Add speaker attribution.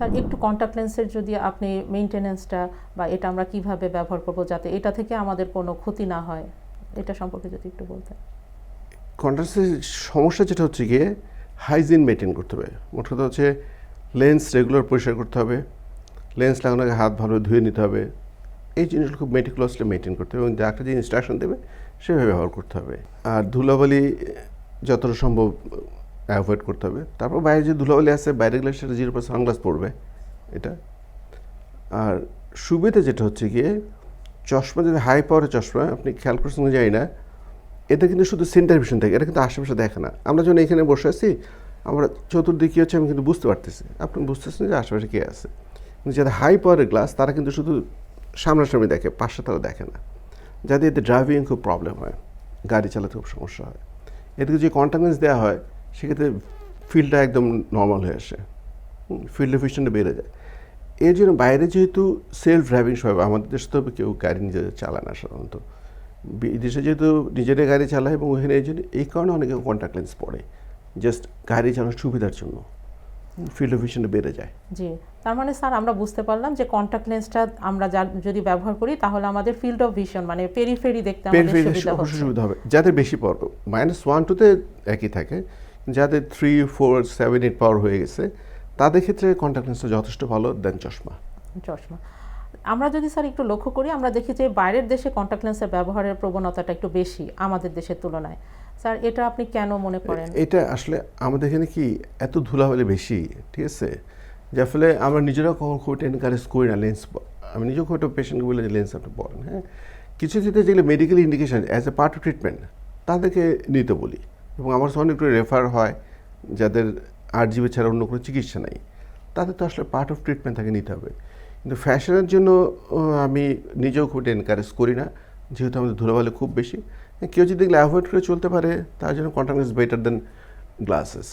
Speaker 1: Sir, একটু contact লেন্সের যদি আপনি মেনটেনেন্সটা বা এটা আমরা কীভাবে ব্যবহার করব যাতে এটা থেকে আমাদের কোনো ক্ষতি না হয়, এটা সম্পর্কে যদি একটু বলতেন।
Speaker 2: কন্ট্রাস্টের সমস্যা যেটা হচ্ছে গিয়ে হাইজিন মেনটেন করতে হবে। মোট কথা হচ্ছে লেন্স রেগুলার পরিষ্কার করতে হবে লেন্স লাগানোর আগে হাত ভালোভাবে ধুয়ে নিতে হবে। এই জিনিসগুলো খুব মেটিকুলাসলি মেনটেন করতে হবে এবং ডাক্তার যে ইনস্ট্রাকশন দেবে, সেভাবে ব্যবহার করতে হবে। আর ধুলাবালি যতটা সম্ভব অ্যাভয়েড করতে হবে। তারপর বাইরে যে ধুলাবালি আছে, বাইরে গেলে সেটা জিরো পার্সেন্ট সানগ্লাস পড়বে এটা। আর সুবিধা যেটা হচ্ছে গিয়ে, চশমা যদি হাই পাওয়ারের চশমা, আপনি খেয়াল করছেন জানি না, এতে কিন্তু শুধু সেন্টার ভিশন থাকে, এটা কিন্তু আশেপাশে দেখে না। আমরা যখন এখানে বসে আছি, আমরা চতুর্দিকে হচ্ছে আমি কিন্তু বুঝতে পারতেছি। আপনি বুঝতেছেন যে আশেপাশে কে আছে? কিন্তু যাদের হাই পাওয়ারের গ্লাস তারা কিন্তু শুধু সামনাসামনি দেখে, পাশে তারা দেখে না। যাদের এতে ড্রাইভিং খুব প্রবলেম হয়, গাড়ি চালাতে খুব সমস্যা হয়। এদিকে যে কন্টাক্টেন্স দেওয়া হয় সেক্ষেত্রে ফিল্ডটা একদম নর্মাল হয়ে আসে। ফিল্ড এফিসিয়েন্টটা বেড়ে যায়। এর জন্য বাইরে যেহেতু সেলফ ড্রাইভিং সব আমাদের দেশে তো কেউ গাড়ি নিজেদের চালায় না সাধারণত। বিদেশে যেহেতু নিজেদের গাড়ি চালায় এবং ওখানে এই জন্য এই কারণে অনেকে কন্ট্যাক্ট লেন্স পড়ে। জাস্ট গাড়ি চালানোর সুবিধার জন্য। ফিল্ড এফিসিয়েন্টটা বেড়ে যায়।
Speaker 1: জি তার মানে স্যার আমরা বুঝতে পারলাম যে কন্ট্যাক্ট লেন্সটা আমরা যদি ব্যবহার করি তাহলে আমাদের ফিল্ড অফ ভিশন মানে পেরিফেরি দেখতে আমাদের সুবিধা
Speaker 2: হবে। যাদের বেশি মাইনাস ওয়ান টুতে একই থাকে। যাদের three four seven eight power হয়ে গেছে তাদের ক্ষেত্রে কন্ট্যাক্ট লেন্সটা যথেষ্ট ভালো দেন চশমা।
Speaker 1: চশমা। আমরা যদি স্যার একটু লক্ষ্য করি আমরা দেখি যে বাইরের দেশে কন্ট্যাক্ট লেন্সের ব্যবহারের প্রবণতাটা একটু বেশি আমাদের দেশের তুলনায়। স্যার এটা আপনি কেন মনে করেন?
Speaker 2: এটা আসলে আমাদের এখানে কি এত ধুলাবালি বেশি? ঠিক আছে? যার ফলে আমরা নিজেরাও কখন খুব এনকারেজ করি না লেন্স আমি নিজেও খুব একটা পেশেন্টকে বলে যে লেন্স আপনি পড়েন হ্যাঁ? কিছু ক্ষেত্রে যেগুলো medical indication as a part of treatment তাদেরকে নিতে বলি। এবং আমার অনেকগুলো রেফার হয় যাদের আর জিবি ছাড়া অন্য কোনো চিকিৎসা নেই, তাদের তো আসলে পার্ট অফ ট্রিটমেন্ট তাকে নিতে হবে। কিন্তু ফ্যাশনের জন্য আমি নিজেও খুব এনকারেজ করি না, যেহেতু আমাদের ধুলোবালি খুব বেশি। কেউ যদি অ্যাভয়েড করে চলতে পারে, তার জন্য contact is better than glasses